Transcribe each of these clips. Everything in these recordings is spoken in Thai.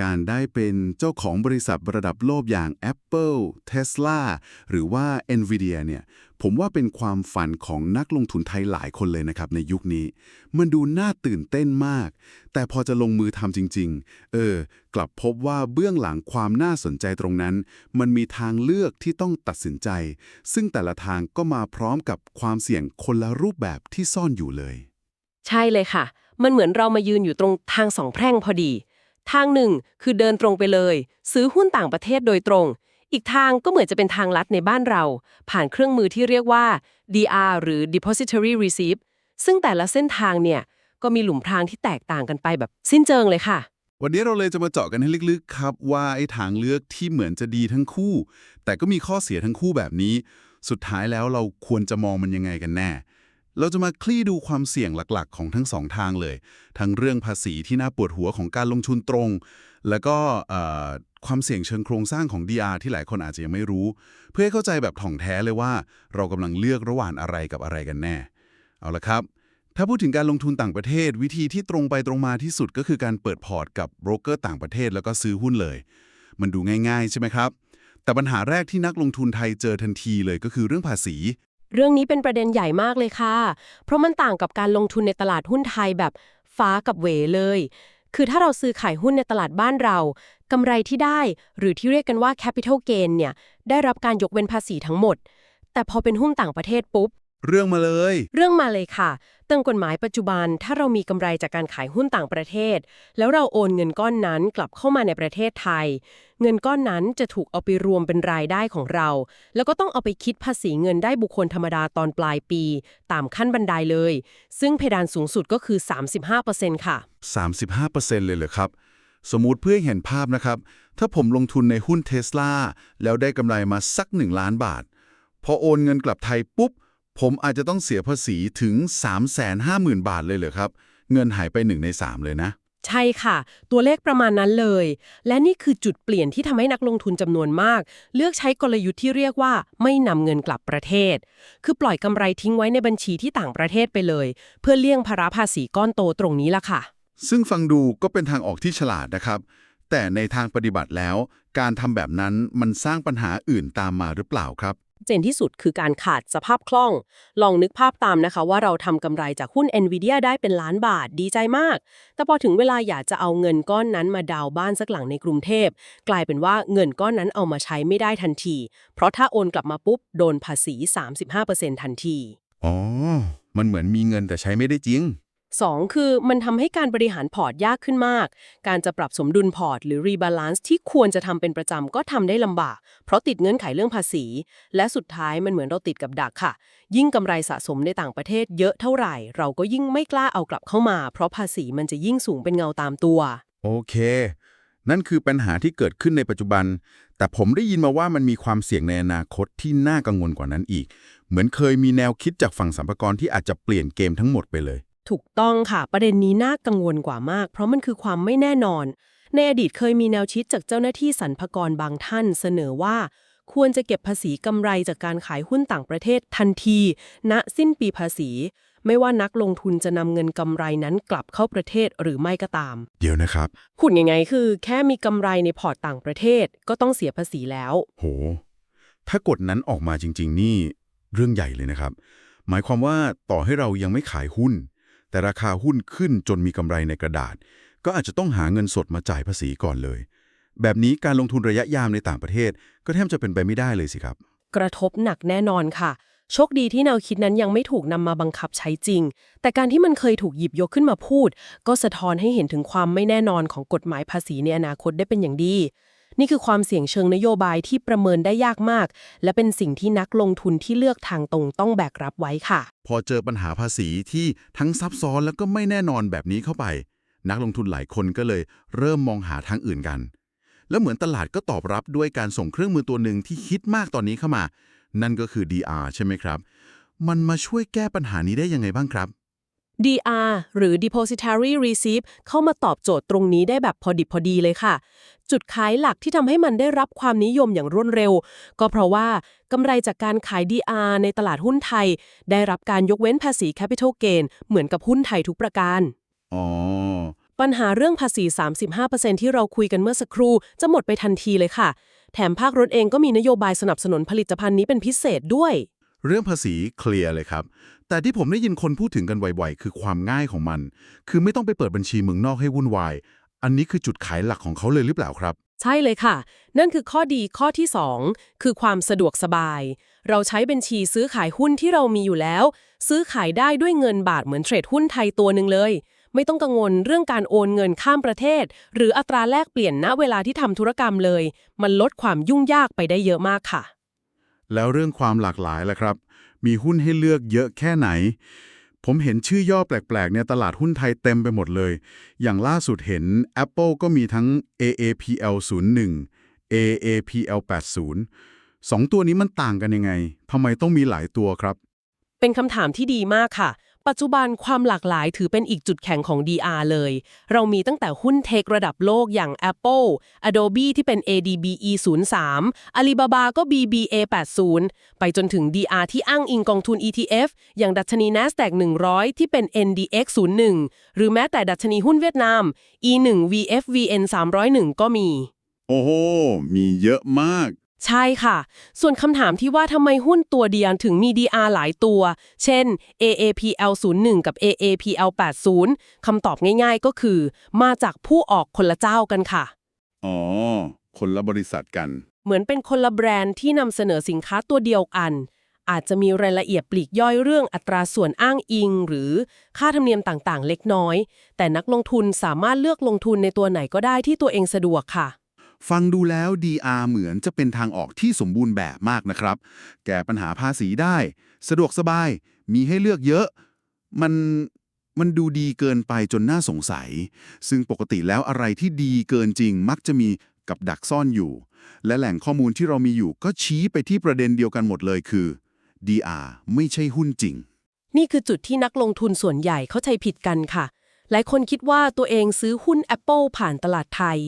การได้เป็นเจ้าของบริษัทระดับโลกอย่าง Apple Tesla หรือว่า Nvidia เนี่ยผมว่าเป็นความฝันของนักลงทุนไทยหลายคนเลยนะครับในยุคนี้ มันดูน่าตื่นเต้นมาก แต่พอจะลงมือทำจริง ๆ เออ กลับพบว่าเบื้องหลังความน่าสนใจตรงนั้น มันมีทางเลือกที่ต้องตัดสินใจ ซึ่งแต่ละทางก็มาพร้อมกับความเสี่ยงคนละรูปแบบที่ซ่อนอยู่เลย ใช่เลยค่ะ มันเหมือนเรามายืนอยู่ตรงทางสองแพร่งพอดี ทางหนึ่งคือเดินตรงไปเลย ซื้อหุ้นต่างประเทศโดยตรง อีกทางก็เหมือนจะเป็นทางลัดในบ้านเรา ผ่านเครื่องมือที่เรียกว่า DR หรือ Depository Receipt ซึ่งแต่ละเส้นทางเนี่ยก็มีหลุมพรางที่แตกต่างกันไปแบบสิ้นเชิงเลยค่ะ วันนี้เราเลยจะมาเจาะกันให้ลึกๆครับ ว่าไอ้ทางเลือกที่เหมือนจะดีทั้งคู่ แต่ก็มีข้อเสียทั้งคู่แบบนี้ สุดท้ายแล้วเราควรจะมองมันยังไงกันแน่ เราจะมาคลี่ดูความเสี่ยงหลักๆ ของทั้งสองทางเลย ทั้งเรื่องภาษีที่น่าปวดหัวของการลงทุนตรง แล้วก็ความเสี่ยงเชิงโครงสร้างของ DR ที่หลายคนอาจจะยังไม่รู้ เพื่อให้เข้าใจแบบถ่องแท้เลยว่า เรากำลังเลือกระหว่างอะไรกับอะไรกันแน่ เอาละครับ ถ้าพูดถึงการลงทุนต่างประเทศ วิธีที่ตรงไปตรงมาที่สุดก็คือการเปิดพอร์ตกับโบรกเกอร์ต่างประเทศแล้วก็ซื้อหุ้นเลย มันดูง่าย ๆ ใช่ไหมครับแต่ปัญหาแรกที่นักลงทุนไทยเจอทันทีเลยก็คือเรื่องภาษี เรื่องนี้เป็นประเด็นใหญ่มากเลยค่ะ เพราะมันต่างกับการลงทุนในตลาดหุ้นไทยแบบฟ้ากับเหวเลย คือถ้าเราซื้อขายหุ้นในตลาดบ้านเรากำไรที่ได้ หรือที่เรียกกันว่า capital gain เนี่ย ได้รับการยกเว้นภาษีทั้งหมด แต่พอเป็นหุ้นต่างประเทศปุ๊บ เรื่องมาเลย เรื่องมาเลยค่ะ ตั้งกฎหมายปัจจุบัน ถ้าเรามีกำไรจากการขายหุ้นต่างประเทศ แล้วเราโอนเงินก้อนนั้นกลับเข้ามาในประเทศไทย เงินก้อนนั้นจะถูกเอาไปรวมเป็นรายได้ของเรา แล้วก็ต้องเอาไปคิดภาษีเงินได้บุคคลธรรมดาตอนปลายปี ตามขั้นบันไดเลย ซึ่งเพดานสูงสุดก็คือ 35%ค่ะ 35%เลยเหรอครับ สมมุติเพื่อให้เห็นภาพนะครับ ถ้าผมลงทุนในหุ้นเท sla แล้วได้กำไรมาสัก 1 ล้านบาท พอโอนเงินกลับไทยปุ๊บ ผมอาจจะต้องเสียภาษีถึง 350,000 บาทเลยเหรอครับ เงินหายไป 1 ใน 3 เลยนะ ใช่ค่ะ ตัวเลขประมาณนั้นเลย และนี่คือจุดเปลี่ยนที่ทำให้นักลงทุนจำนวนมาก เลือกใช้กลยุทธ์ที่เรียกว่าไม่นำเงินกลับประเทศ คือปล่อยกำไรทิ้งไว้ในบัญชีที่ต่างประเทศไปเลย เพื่อเลี่ยงภาระภาษีก้อนโตตรงนี้ล่ะค่ะ ซึ่งฟังดูก็เป็นทางออกที่ฉลาดนะครับ แต่ในทางปฏิบัติแล้ว การทำแบบนั้นมันสร้างปัญหาอื่นตามมาหรือเปล่าครับ เจนที่สุดคือการขาดสภาพคล่อง ลองนึกภาพตามนะคะว่าเราทำกำไรจากหุ้น NVIDIA ได้เป็นล้านบาทดีใจมาก แต่พอถึงเวลาอยากจะเอาเงินก้อนนั้นมาดาวบ้านสักหลังในกรุงเทพ กลายเป็นว่าเงินก้อนนั้นเอามาใช้ไม่ได้ทันที เพราะถ้าโอนกลับมาปุ๊บโดนภาษี 35%ทันที อ๋อ มันเหมือนมีเงินแต่ใช้ไม่ได้จริง 2 คือมันทำให้การบริหารพอร์ตยากขึ้นมาก การจะปรับสมดุลพอร์ตหรือรีบาลานซ์ที่ควรจะทำเป็นประจำก็ทำได้ลำบาก เพราะติดเงื่อนไขเรื่องภาษี และสุดท้ายมันเหมือนเราติดกับดักค่ะ ยิ่งกำไรสะสมในต่างประเทศเยอะเท่าไหร่ เราก็ยิ่งไม่กล้าเอากลับเข้ามา เพราะภาษีมันจะยิ่งสูงเป็นเงาตามตัว โอเค นั่นคือปัญหาที่เกิดขึ้นในปัจจุบัน แต่ผมได้ยินมาว่ามันมีความเสี่ยงในอนาคตที่น่ากังวลกว่านั้นอีก เหมือนเคยมีแนวคิดจากฝั่งสัมภากรที่อาจจะเปลี่ยนเกมทั้งหมดไปเลย ถูกต้องค่ะ ประเด็นนี้น่ากังวลกว่ามาก เพราะมันคือความไม่แน่นอน ในอดีตเคยมีแนวคิดจากเจ้าหน้าที่สรรพากรบางท่านเสนอว่า ควรจะเก็บภาษีกำไรจากการขายหุ้นต่างประเทศทันที ณสิ้นปีภาษี ไม่ว่านักลงทุนจะนำเงินกำไรนั้นกลับเข้าประเทศหรือไม่ก็ตาม เดี๋ยวนะครับพูดยังไงคือ แค่มีกำไรในพอร์ตต่างประเทศก็ต้องเสียภาษีแล้ว โห ถ้ากฎนั้นออกมาจริง ๆ นี่เรื่องใหญ่เลยนะครับ หมายความว่าต่อให้เรายังไม่ขายหุ้น แต่ราคาหุ้นขึ้นจนมีกำไรในกระดาษ ก็อาจจะต้องหาเงินสดมาจ่ายภาษีก่อนเลย แบบนี้การลงทุนระยะยาวในต่างประเทศ ก็แทบจะเป็นไปไม่ได้เลยสิครับ กระทบหนักแน่นอนค่ะ โชคดีที่แนวคิดนั้นยังไม่ถูกนำมาบังคับใช้จริง แต่การที่มันเคยถูกหยิบยกขึ้นมาพูด ก็สะท้อนให้เห็นถึงความไม่แน่นอนของกฎหมายภาษีในอนาคตได้เป็นอย่างดี นี่คือความเสี่ยงเชิงนโยบายที่ประเมินได้ยากมาก และเป็นสิ่งที่นักลงทุนที่เลือกทางตรงต้องแบกรับไว้ค่ะ พอเจอปัญหาภาษีที่ทั้งซับซ้อนแล้วก็ไม่แน่นอนแบบนี้เข้าไป นักลงทุนหลายคนก็เลยเริ่มมองหาทางอื่นกัน แล้วเหมือนตลาดก็ตอบรับด้วยการส่งเครื่องมือตัวหนึ่งที่ฮิตมากตอนนี้เข้ามา นั่นก็คือ DR ใช่ไหมครับ มันมาช่วยแก้ปัญหานี้ได้ยังไงบ้างครับ DR หรือ Depository Receipt เข้ามาตอบโจทย์ตรงนี้ได้แบบพอดิบพอดีเลยค่ะ จุดขายหลักที่ทำให้มันได้รับความนิยมอย่างรวดเร็ว ก็เพราะว่ากำไรจากการขาย DR ในตลาดหุ้นไทย ได้รับการยกเว้นภาษี Capital Gain เหมือนกับหุ้นไทยทุกประการอ๋อปัญหาเรื่องภาษี 35%ที่เราคุยกันเมื่อสักครู่จะหมดไปทันทีเลยค่ะ แถมภาครถเองก็มีนโยบายสนับสนุนผลิตภัณฑ์นี้เป็นพิเศษด้วย เรื่องภาษีเคลียร์เลยครับ แต่ที่ผมได้ยินคนพูดถึงกันบ่อยๆ คือความง่ายของมัน คือไม่ต้องไปเปิดบัญชีเมืองนอกให้วุ่นวาย อันนี้คือจุดขายหลักของเขาเลยหรือเปล่าครับ ใช่เลยค่ะ นั่นคือข้อดีข้อที่ 2 คือความสะดวกสบาย เราใช้บัญชีซื้อขายหุ้นที่เรามีอยู่แล้ว ซื้อขายได้ด้วยเงินบาทเหมือนเทรดหุ้นไทยตัวหนึ่งเลย ไม่ต้องกังวลเรื่องการโอนเงินข้ามประเทศ หรืออัตราแลกเปลี่ยนณเวลาที่ทำธุรกรรมเลย มันลดความยุ่งยากไปได้เยอะมากค่ะ แล้วเรื่องความหลากหลายล่ะครับ มีหุ้นให้เลือกเยอะแค่ไหน ผมเห็นชื่อย่อแปลกๆในตลาดหุ้นไทยเต็มไปหมดเลย อย่างล่าสุดเห็น Apple ก็มีทั้ง AAPL 01 AAPL 80 สองตัวนี้มันต่างกันยังไงทำไมต้องมีหลายตัวครับ เป็นคำถามที่ดีมากค่ะ ปัจจุบันความหลากหลายถือเป็นอีกจุดแข็งของ DR เลย เรามีตั้งแต่หุ้นเทคระดับโลกอย่าง Apple Adobe ที่เป็น ADBE 03 Alibaba ก็ BBA 80ไปจนถึง DR ที่อ้างอิงกองทุน ETF อย่างดัชนี NASDAQ 100 ที่เป็น NDX 01หรือแม้แต่ดัชนีหุ้นเวียดนาม E1 VFVN 301 ก็มี โอ้โห มีเยอะมาก ใช่ค่ะ ส่วนคำถามที่ว่าทำไมหุ้นตัวเดียวถึงมี DR หลายตัว เช่น AAPL 01กับ AAPL 80คำตอบง่ายๆก็คือ มาจากผู้ออกคนละเจ้ากันค่ะ อ๋อ คนละบริษัทกัน เหมือนเป็นคนละแบรนด์ที่นำเสนอสินค้าตัวเดียวกัน อาจจะมีรายละเอียดปลีกย่อยเรื่องอัตราส่วนอ้างอิง หรือค่าธรรมเนียมต่างๆ เล็กน้อย แต่นักลงทุนสามารถเลือกลงทุนในตัวไหนก็ได้ที่ตัวเองสะดวกค่ะ ฟังดูแล้ว DR เหมือนจะเป็นทางออกที่สมบูรณ์แบบมากนะครับ แก้ปัญหาภาษีได้ สะดวกสบาย มีให้เลือกเยอะ มันมันดูดีเกินไปจนน่าสงสัย ซึ่งปกติแล้วอะไรที่ดีเกินจริงมักจะมีกับดักซ่อนอยู่ และแหล่งข้อมูลที่เรามีอยู่ก็ชี้ไปที่ประเด็นเดียวกันหมดเลยคือ DR ไม่ใช่หุ้นจริง นี่คือจุดที่นักลงทุนส่วนใหญ่เข้าใจผิดกันค่ะ หลายคนคิดว่าตัวเองซื้อหุ้น Apple ผ่านตลาดไทย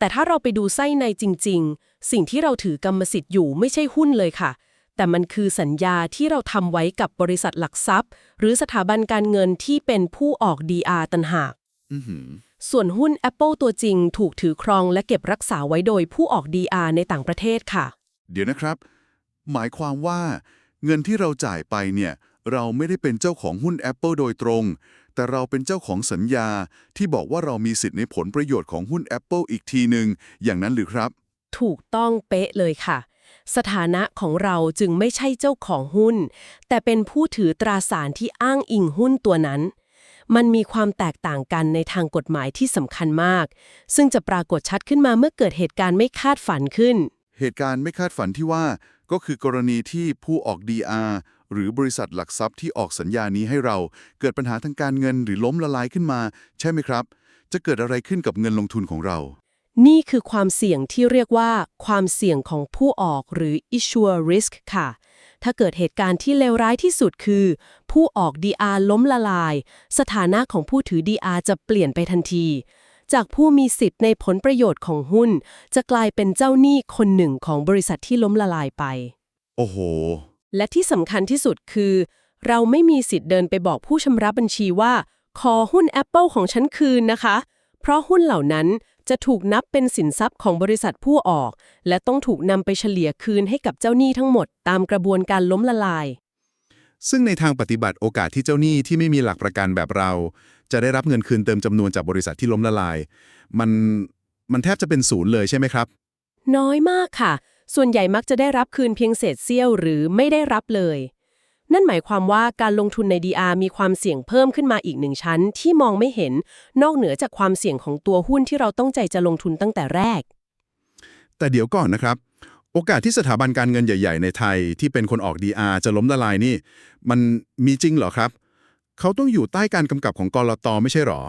แต่ถ้าเราไปดูไส้ในจริง ๆ สิ่งที่เราถือกรรมสิทธิ์อยู่ไม่ใช่หุ้นเลยค่ะ แต่มันคือสัญญาที่เราทำไว้กับบริษัทหลักทรัพย์ หรือสถาบันการเงินที่เป็นผู้ออก DR ตันหากอือหือส่วนหุ้น Apple ตัวจริงถูกถือครองและเก็บรักษาไว้โดยผู้ออก DR ในต่างประเทศค่ะ เดี๋ยวนะครับ หมายความว่า เงินที่เราจ่ายไปเนี่ย เราไม่ได้เป็นเจ้าของหุ้น Apple โดยตรง แต่เราเป็นเจ้าของสัญญาที่บอกว่าเรามีสิทธิ์ในผลประโยชน์ของหุ้น Apple อีกทีหนึ่งอย่างนั้นหรือครับ ถูกต้องเป๊ะเลยค่ะ สถานะของเราจึงไม่ใช่เจ้าของหุ้น แต่เป็นผู้ถือตราสารที่อ้างอิงหุ้นตัวนั้น มันมีความแตกต่างกันในทางกฎหมายที่สำคัญมาก ซึ่งจะปรากฏชัดขึ้นมาเมื่อเกิดเหตุการณ์ไม่คาดฝันขึ้น เหตุการณ์ไม่คาดฝันที่ว่าก็คือกรณีที่ผู้ออก DR หรือบริษัทหลักทรัพย์ที่ออกสัญญานี้ให้เรา เกิดปัญหาทางการเงินหรือล้มละลายขึ้นมา ใช่ไหมครับ จะเกิดอะไรขึ้นกับเงินลงทุนของเรา นี่คือความเสี่ยงที่เรียกว่าความเสี่ยงของผู้ออกหรือ issuer risk ค่ะ ถ้าเกิดเหตุการณ์ที่เลวร้ายที่สุดคือ ผู้ออก DR ล้มละลาย สถานะของผู้ถือ DR จะเปลี่ยนไปทันทีจากผู้มีสิทธิ์ในผลประโยชน์ของหุ้น จะกลายเป็นเจ้าหนี้คนหนึ่งของบริษัทที่ล้มละลายไป โอ้โห และที่สำคัญที่สุดคือ เราไม่มีสิทธิ์เดินไปบอกผู้ชำระบัญชีว่า ขอหุ้น Apple ของฉันคืนนะคะ เพราะหุ้นเหล่านั้นจะถูกนับเป็นสินทรัพย์ของบริษัทผู้ออก และต้องถูกนำไปเฉลี่ยคืนให้กับเจ้าหนี้ทั้งหมด ตามกระบวนการล้มละลาย ซึ่งในทางปฏิบัติโอกาสที่เจ้าหนี้ที่ไม่มีหลักประกันแบบเรา จะได้รับเงินคืนเติมจำนวนจากบริษัทที่ล้มละลาย มันมันแทบจะเป็นศูนย์เลยใช่ไหมครับ น้อยมากค่ะ ส่วนใหญ่มักจะได้รับคืนเพียงเศษเสี้ยวหรือไม่ได้รับเลย นั่นหมายความว่าการลงทุนใน DR มีความเสี่ยงเพิ่มขึ้นมาอีกหนึ่งชั้น ที่มองไม่เห็น นอกเหนือจากความเสี่ยงของตัวหุ้นที่เราต้องใจจะลงทุนตั้งแต่แรก แต่เดี๋ยวก่อนนะครับ โอกาสที่สถาบันการเงินใหญ่ ๆ ในไทย ที่เป็นคนออก DR จะล้มละลายนี่ มันมีจริงเหรอครับ เขาต้องอยู่ใต้การกำกับของกรตไม่ใช่หรอ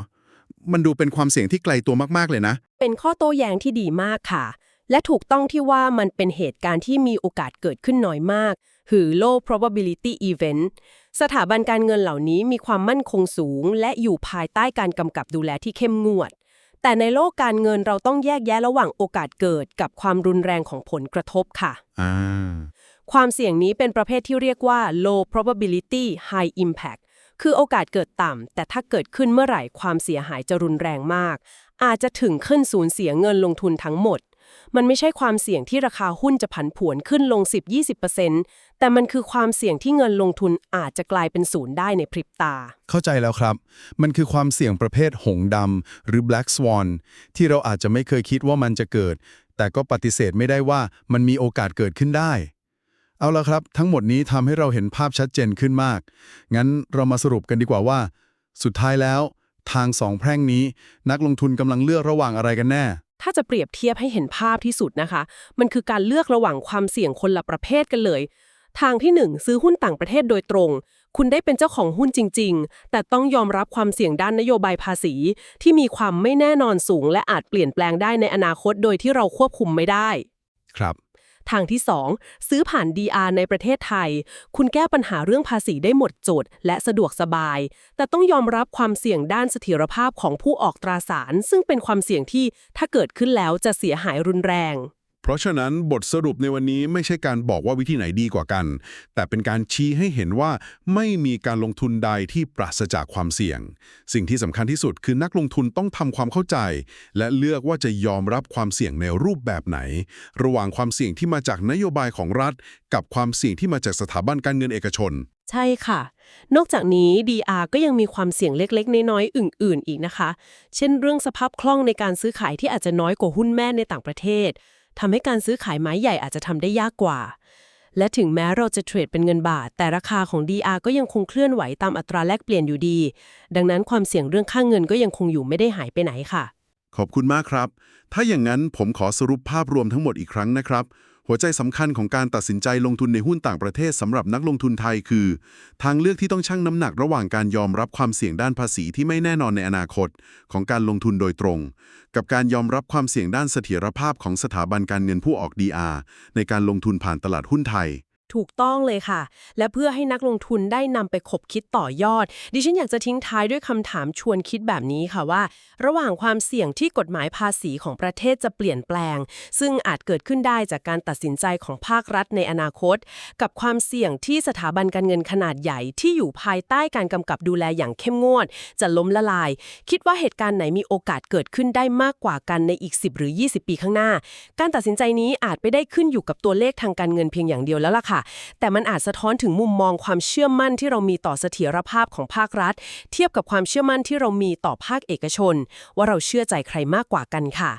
มันดูเป็นความเสี่ยงที่ไกลตัวมากๆเลยนะ เป็นข้อโต้แย้งที่ดีมากค่ะ และถูกต้องที่ว่ามันเป็นเหตุการณ์ที่มีโอกาสเกิดขึ้นน้อยมาก หรือ low probability event สถาบันการเงินเหล่านี้มีความมั่นคงสูง และอยู่ภายใต้การกำกับดูแลที่เข้มงวด แต่ในโลกการเงินเราต้องแยกแยะระหว่างโอกาสเกิดกับความรุนแรงของผลกระทบค่ะอ่าความเสี่ยงนี้เป็นประเภทที่เรียกว่า low probability high impact คือโอกาสเกิดต่ำ แต่ถ้าเกิดขึ้นเมื่อไหร่ความเสียหายจะรุนแรงมาก อาจจะถึงขึ้นสูญเสียเงินลงทุนทั้งหมด มันไม่ใช่ความเสี่ยงที่ราคาหุ้นจะผันผวนขึ้นลง 10-20%แต่มันคือความเสี่ยงที่เงินลงทุนอาจจะกลายเป็นศูนย์ได้ในพริบตา เข้าใจแล้วครับ มันคือความเสี่ยงประเภทหงส์ดำหรือ black swan ที่เราอาจจะไม่เคยคิดว่ามันจะเกิด แต่ก็ปฏิเสธไม่ได้ว่ามันมีโอกาสเกิดขึ้นได้เอาละครับ ทั้งหมดนี้ทำให้เราเห็นภาพชัดเจนขึ้นมาก งั้นเรามาสรุปกันดีกว่าว่า สุดท้ายแล้ว ทางสองแพร่งนี้ นักลงทุนกำลังเลือกระหว่างอะไรกันแน่ ถ้าจะเปรียบเทียบให้เห็นภาพที่สุดนะคะ มันคือการเลือกระหว่างความเสี่ยงคนละประเภทกันเลย ทางที่ 1 ซื้อหุ้นต่างประเทศโดยตรง คุณได้เป็นเจ้าของหุ้นจริง ๆ แต่ต้องยอมรับความเสี่ยงด้านนโยบายภาษี ที่มีความไม่แน่นอนสูง และอาจเปลี่ยนแปลงได้ในอนาคตโดยที่เราควบคุมไม่ได้ ครับ ทางที่ 2 ซื้อผ่าน DR ในประเทศไทย คุณแก้ปัญหาเรื่องภาษีได้หมดจดและสะดวกสบาย แต่ต้องยอมรับความเสี่ยงด้านเสถียรภาพของผู้ออกตราสาร ซึ่งเป็นความเสี่ยงที่ถ้าเกิดขึ้นแล้วจะเสียหายรุนแรง เพราะฉะนั้นบทสรุปในวันนี้ไม่ใช่การบอกว่าวิธีไหนดีกว่ากัน แต่เป็นการชี้ให้เห็นว่าไม่มีการลงทุนใดที่ปราศจากความเสี่ยง สิ่งที่สำคัญที่สุดคือนักลงทุนต้องทำความเข้าใจ และเลือกว่าจะยอมรับความเสี่ยงในรูปแบบไหน ระหว่างความเสี่ยงที่มาจากนโยบายของรัฐ กับความเสี่ยงที่มาจากสถาบันการเงินเอกชน ใช่ค่ะ นอกจากนี้ DR ก็ยังมีความเสี่ยงเล็กๆ น้อยๆอื่น ๆ อีกนะคะ เช่น เรื่องสภาพคล่องในการซื้อขายที่อาจจะน้อยกว่าหุ้นแม่ในต่างประเทศ ทำให้การซื้อขายไม้ใหญ่อาจจะทำได้ยากกว่า และถึงแม้เราจะเทรดเป็นเงินบาท แต่ราคาของ DR ก็ยังคงเคลื่อนไหวตามอัตราแลกเปลี่ยนอยู่ดี ดังนั้นความเสี่ยงเรื่องค่างเงินก็ยังคงอยู่ไม่ได้หายไปไหนค่ะ ขอบคุณมากครับ ถ้าอย่างนั้นผมขอสรุปภาพรวมทั้งหมดอีกครั้งนะครับ หัวใจสำคัญของการตัดสินใจลงทุนในหุ้นต่างประเทศสำหรับนักลงทุนไทยคือ ทางเลือกที่ต้องชั่งน้ำหนักระหว่างการยอมรับความเสี่ยงด้านภาษีที่ไม่แน่นอนในอนาคต ของการลงทุนโดยตรง กับการยอมรับความเสี่ยงด้านเสถียรภาพของสถาบันการเงินผู้ออก DR ในการลงทุนผ่านตลาดหุ้นไทย ถูกต้องเลยค่ะ และเพื่อให้นักลงทุนได้นำไปคบคิดต่อยอด ดิฉันอยากจะทิ้งท้ายด้วยคำถามชวนคิดแบบนี้ค่ะว่า ระหว่างความเสี่ยงที่กฎหมายภาษีของประเทศจะเปลี่ยนแปลง ซึ่งอาจเกิดขึ้นได้จากการตัดสินใจของภาครัฐในอนาคต กับความเสี่ยงที่สถาบันการเงินขนาดใหญ่ที่อยู่ภายใต้การกำกับดูแลอย่างเข้มงวด จะล้มละลาย คิดว่าเหตุการณ์ไหนมีโอกาสเกิดขึ้นได้มากกว่ากันในอีก 10 หรือ 20 ปีข้างหน้า การตัดสินใจนี้อาจไม่ได้ขึ้นอยู่กับตัวเลขทางการเงินเพียงอย่างเดียวแล้วล่ะค่ะแต่มันอาจสะท้อนถึงมุมมองความเชื่อมั่นที่เรามีต่อเสถียรภาพของภาครัฐ เทียบกับความเชื่อมั่นที่เรามีต่อภาคเอกชน ว่าเราเชื่อใจใครมากกว่ากันค่ะ